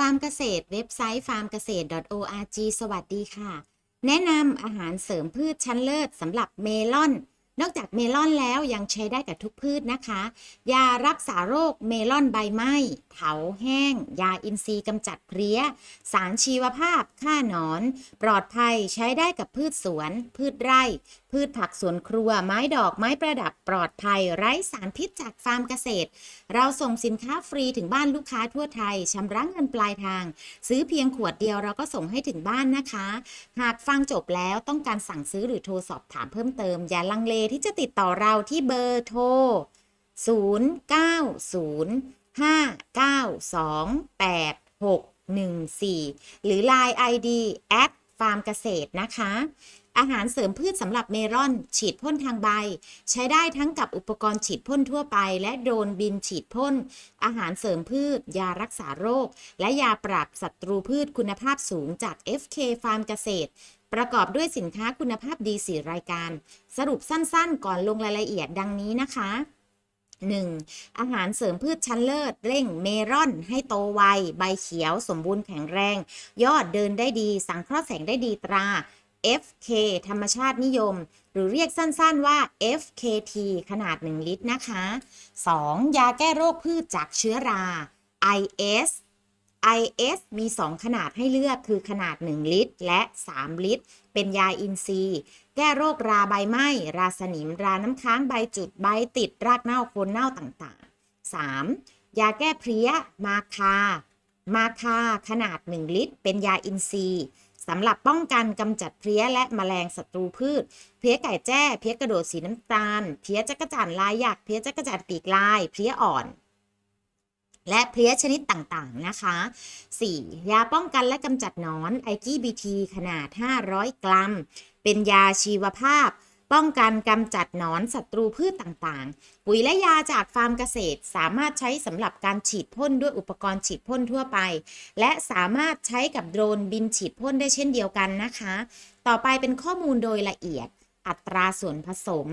ฟาร์มเกษตรเว็บไซต์ farmg ษตร .org สวัสดีค่ะ แนะนำอาหารเสริมพืชชั้นเลิศสำหรับเมลอน นอกจากเมลอนแล้วยังใช้ได้กับทุกพืชนะคะ ยารักษาโรคเมลอนใบไหม้าแห้ง ยาอินทรีย์กำจัดเพลี้ย สารชีวภาพ ฆ่าหนอน ปลอดภัยใช้ได้กับพืชสวน พืชไร่ พืชผักสวนครัว ไม้ดอกไม้ประดับปลอดภัย ไร้สารพิษจากฟาร์มเกษตร เราส่งสินค้าฟรีถึงบ้านลูกค้าทั่วไทยชำระเงินปลายทาง ซื้อเพียงขวดเดียวเราก็ส่งให้ถึงบ้านนะคะ หากฟังจบแล้วต้องการสั่งซื้อหรือโทรสอบถามเพิ่มเติม อย่าลังเลที่จะติดต่อเราที่เบอร์โทร 5 9 2 8 6 1 4 หรือ Line ID แอดฟาร์มเกษตรนะคะ อาหารเสริมพืชสำหรับเมลอน ฉีดพ่นทางใบ ใช้ได้ทั้งกับอุปกรณ์ฉีดพ่นทั่วไป และโดรนบินฉีดพ่น อาหารเสริมพืช ยารักษาโรค และยาปราบศัตรูพืชคุณภาพสูงจาก FK ฟาร์มเกษตรประกอบด้วยสินค้าคุณภาพดี 4 รายการ สรุปสั้นๆ ก่อนลงรายละเอียดดังนี้นะคะ 1. อาหารเสริมพืชชั้นเลิศ เร่งเมลอน ให้โตไว ใบเขียวสมบูรณ์แข็งแรง ยอดเดินได้ดี สังเคราะห์แสงได้ดีตรา FK ธรรมชาตินิยม หรือเรียกสั้นๆว่า FKT ขนาด 1 ลิตรนะคะ 2. ยาแก้โรคพืชจากเชื้อรา IS IS มี 2 ขนาดให้เลือกคือขนาด 1 ลิตร และ 3 ลิตร เป็นยาอินทรีย์ แก้โรคราใบไหม้ ราสนิม ราน้ำค้างใบจุดใบติดรากเน่าโคนเน่าต่างๆ 3. ยาแก้เพลี้ย มาคา มาคา ขนาด 1 ลิตร เป็นยาอินทรีย์สำหรับป้องกันกำจัดเพลี้ยและแมลงศัตรูพืช เพลี้ยไก่แจ้ เพลี้ยกระโดดสีน้ำตาล เพลี้ยจักรจั่นลายหยัก เพลี้ยจักรจั่นปีกลาย เพลี้ยอ่อน และเพลี้ยชนิดต่างๆนะคะ 4. ยาป้องกันและกำจัดหนอนไอจีบีทีขนาด 500 กรัม เป็นยาชีวภาพ ป้องกันกำจัดหนอนศัตรูพืชต่างๆ ปุ๋ยและยาจากฟาร์มเกษตร สามารถใช้สำหรับการฉีดพ่นด้วยอุปกรณ์ฉีดพ่นทั่วไป และสามารถใช้กับโดรนบินฉีดพ่นได้เช่นเดียวกันนะคะ ต่อไปเป็นข้อมูลโดยละเอียด อัตราส่วนผสม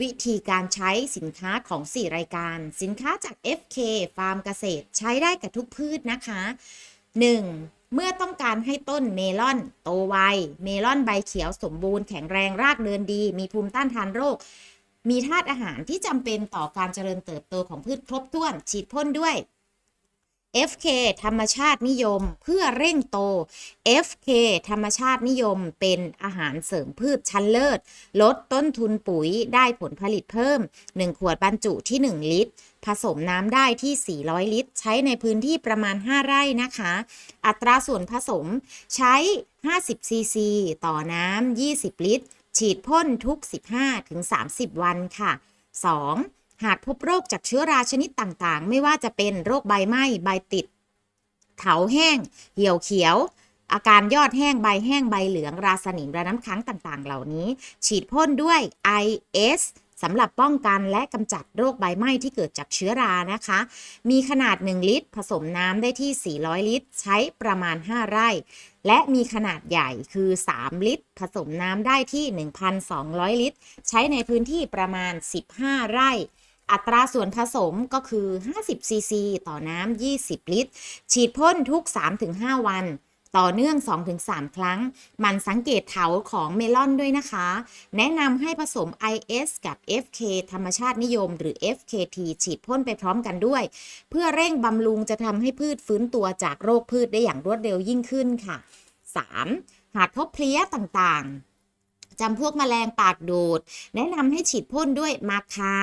วิธีการใช้สินค้าของ 4 รายการ สินค้าจาก FK ฟาร์มเกษตรใช้ได้กับทุกพืชนะคะ 1. เมื่อต้องการให้ต้นเมลอน โตไว เมลอนใบเขียวสมบูรณ์แข็งแรงรากเดินดี มีภูมิต้านทานโรค มีธาตุอาหารที่จำเป็นต่อการเจริญเติบโตของพืชครบถ้วน ฉีดพ่นด้วย FK ธรรมชาตินิยมเพื่อเร่งโต FK ธรรมชาตินิยมเป็นอาหารเสริมพืชชั้นเลิศ ลดต้นทุนปุ๋ยได้ผลผลิตเพิ่ม 1 ขวดบรรจุที่ 1 ลิตร ผสมน้ำได้ที่ 400 ลิตร ใช้ในพื้นที่ประมาณ 5 ไร่นะคะ อัตราส่วนผสมใช้ 50 ซีซีต่อน้ำ 20 ลิตร ฉีดพ่นทุก 15-30 วันค่ะ 2. หากพบโรคจากเชื้อราชนิดต่างๆ ไม่ว่าจะเป็นโรคใบไหม้ใบติด เถาแห้ง เหี่ยวเขียว อาการยอดแห้งใบแห้งใบเหลืองราสนิมราน้ำค้างต่างๆ เหล่านี้ ฉีดพ่นด้วย IS สำหรับป้องกันและกำจัดโรคใบไหม้ที่เกิดจากเชื้อรานะคะ มีขนาด 1 ลิตร ผสมน้ำได้ที่ 400 ลิตร ใช้ประมาณ 5 ไร่ และมีขนาดใหญ่คือ 3 ลิตร ผสมน้ำได้ที่ 1,200 ลิตร ใช้ในพื้นที่ประมาณ 15 ไร่ อัตราส่วนผสมก็คือ 50 ซีซี ต่อน้ำ 20 ลิตร ฉีดพ่นทุก 3-5 วัน ต่อเนื่อง 2-3 ครั้ง มันสังเกตเถาของเมลอนด้วยนะคะ แนะนำให้ผสม IS กับ FK ธรรมชาตินิยม หรือ FKT ฉีดพ่นไปพร้อมกันด้วย เพื่อเร่งบำรุงจะทำให้พืชฟื้นตัวจากโรคพืชได้อย่างรวดเร็วยิ่งขึ้นค่ะ 3. หากพบเพลี้ยต่างๆจำพวกแมลงปากดูด แนะนำให้ฉีดพ่นด้วยมาคา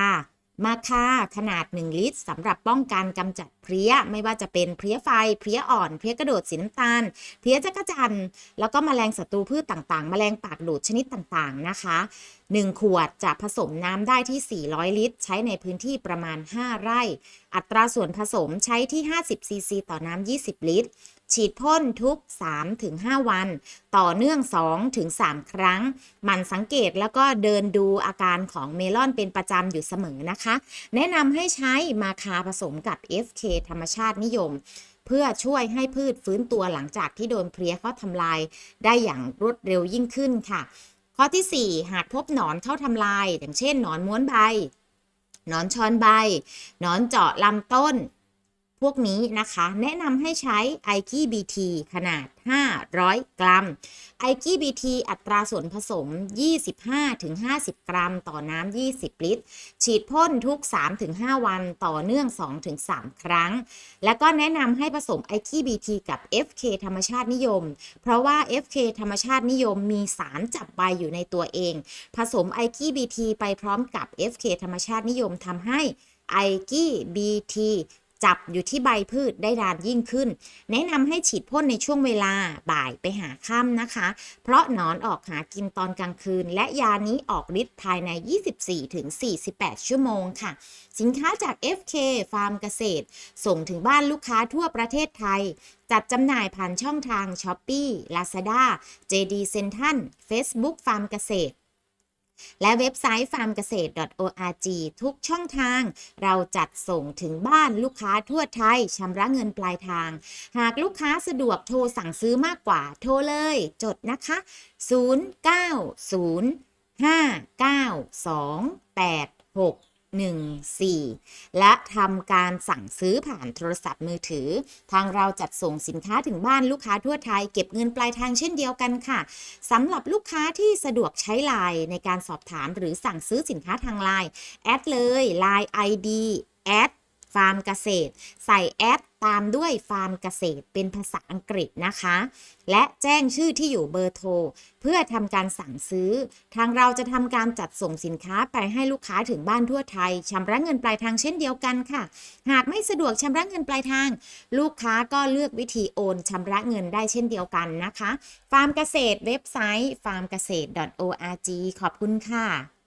มาคาขนาด 1 ลิตรสำหรับป้องกันกำจัดเพลี้ย ไม่ว่าจะเป็นเพลี้ยไฟ เพลี้ยอ่อน เพลี้ยกระโดดสีน้ำตาล เพลี้ยจักจันทร์แล้วก็แมลงศัตรูพืชต่างๆแมลงปากดูดชนิดต่างๆนะคะ 1 ขวดจะผสมน้ำได้ที่ 400 ลิตร ใช้ในพื้นที่ประมาณ 5 ไร่ อัตราส่วนผสมใช้ที่ 50 ซีซีต่อน้ำ20 ลิตร ฉีดพ่นทุก 3-5 วัน ต่อเนื่อง 2-3 ครั้ง มันสังเกตแล้วก็เดินดูอาการของเมลอนเป็นประจำอยู่เสมอนะคะ แนะนำให้ใช้มาคาผสมกับ FK ธรรมชาตินิยม เพื่อช่วยให้พืชฟื้นตัวหลังจากที่โดนเพลี้ยเขาทำลายได้อย่างรวดเร็วยิ่งขึ้นค่ะ ข้อที่ 4 หากพบหนอนเข้าทำลาย อย่างเช่นหนอนม้วนใบหนอนชอนใบหนอนเจาะลำต้น พวกนี้นะคะ แนะนำให้ใช้ i q BT ขนาด 500 กรัม i q BT อัตราส่วนผสม 25-50 กรัม ต่อน้ำ 20 ลิตร ฉีดพ่นทุก 3-5 วันต่อเนื่อง 2-3 ครั้ง แล้วก็แนะนำให้ผสม i q BT กับ FK ธรรมชาตินิยม เพราะว่า FK ธรรมชาตินิยมมีสารจับใบอยู่ในตัวเอง ผสม i q BT ไปพร้อมกับ FK ธรรมชาตินิยมทำให้ i q BT จับอยู่ที่ใบพืชได้นานยิ่งขึ้น แนะนำให้ฉีดพ่นในช่วงเวลาบ่ายไปหาค่ำนะคะ เพราะหนอนออกหากินตอนกลางคืน และยานี้ออกฤทธิ์ภายใน 24-48 ชั่วโมงค่ะ สินค้าจาก FK ฟาร์มเกษตร ส่งถึงบ้านลูกค้าทั่วประเทศไทย จัดจำหน่ายผ่านช่องทาง s h อ p e e Lazada JD Central Facebook ฟาร์มเกษตร และเว็บไซต์ farmgaset.org ทุกช่องทาง เราจัดส่งถึงบ้านลูกค้าทั่วไทยชำระเงินปลายทาง หากลูกค้าสะดวกโทรสั่งซื้อมากกว่าโทรเลย จดนะคะ 09059286 14 และทำการสั่งซื้อผ่านโทรศัพท์มือถือ ทางเราจัดส่งสินค้าถึงบ้านลูกค้าทั่วไทย เก็บเงินปลายทางเช่นเดียวกันค่ะสำหรับลูกค้าที่สะดวกใช้ไลน์ในการสอบถามหรือสั่งซื้อสินค้าทางไลน์แอดเลย Line ID แอด ฟาร์มเกษตร ใส่แอดตามด้วยฟาร์มเกษตรเป็นภาษาอังกฤษนะคะ และแจ้งชื่อที่อยู่เบอร์โทร เพื่อทำการสั่งซื้อ ทางเราจะทำการจัดส่งสินค้าไปให้ลูกค้าถึงบ้านทั่วไทยชำระเงินปลายทางเช่นเดียวกันค่ะ หากไม่สะดวกชำระเงินปลายทาง ลูกค้าก็เลือกวิธีโอนชำระเงินได้เช่นเดียวกันนะคะ ฟาร์มเกษตรเว็บไซต์ farmgasete.org ขอบคุณค่ะ